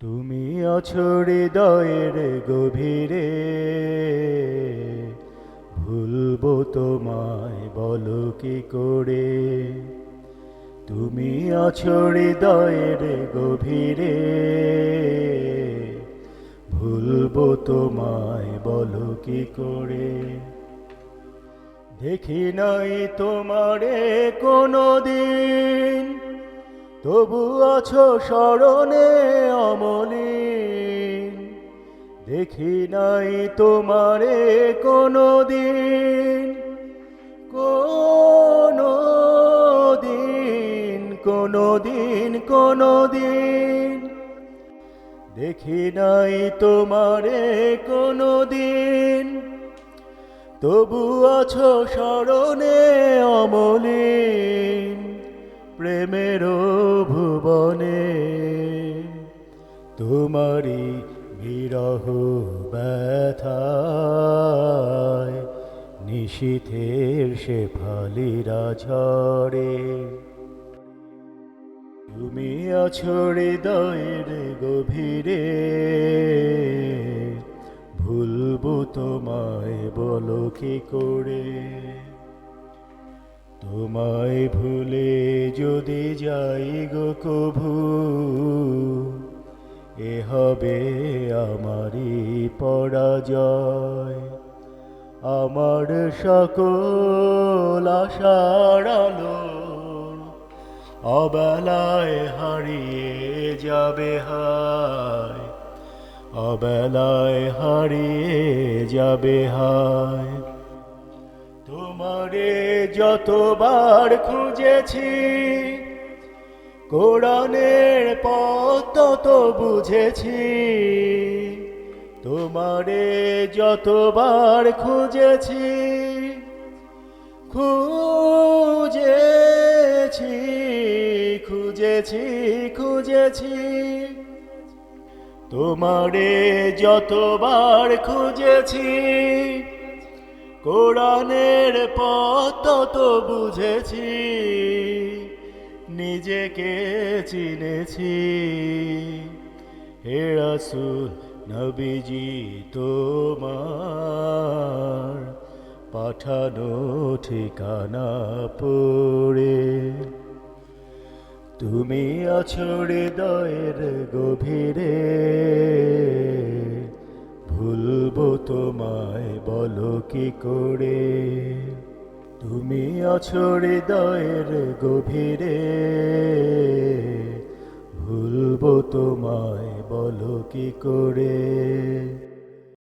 তুমি আছো হৃদয়ের গভীরে, ভুলবো তোমায় বলো কি করে? তুমি আছো হৃদয়ের গভীরে, ভুলবো তোমায় বলো কি করে? দেখি নাই তোমারে কোনো দিন তবু আছো স্মরণে অমলিন দেখি নাই তোমারে কোনো দিন কোনো দিন কোনো দিন কোনো দিন দেখি নাই তোমারে কোনো দিন তবু আছো স্মরণে অমলিন প্রেমের ভুবনে। তোমারি বিরহ ব্যথায় নিশীথের সে ফালিরা ঝরে তুমি আছো হৃদয়ের গভীরে, ভুলবো তোমায় বলো কি করে? তোমায় ভুলে যদি যাই গো কভু, এ হবে আমারই পরাজয়। আমার সকল আশার অবেলায় হারিয়ে যাবে হায়, অবেলায় হারিয়ে যাবে হায়। তোমারে যতবার খুঁজেছি, কোরআনের পথ তত বুঝেছি। তোমারে যতবার খুঁজেছি খুঁজেছি খুঁজেছি খুঁজেছি। তোমারে যতবার খুঁজেছি কোরআনের পথ তো বুঝেছি, নিজেকে চিনেছি। হে রাসূল, নবীজি তোমার পাঠানো ঠিকানা পড়ে। তুমি আছো হৃদয়ের গভীরে। বলো কি করে? তুমি আছো হৃদয়ের গভীরে। ভুলবো তোমায় বলো কি করে?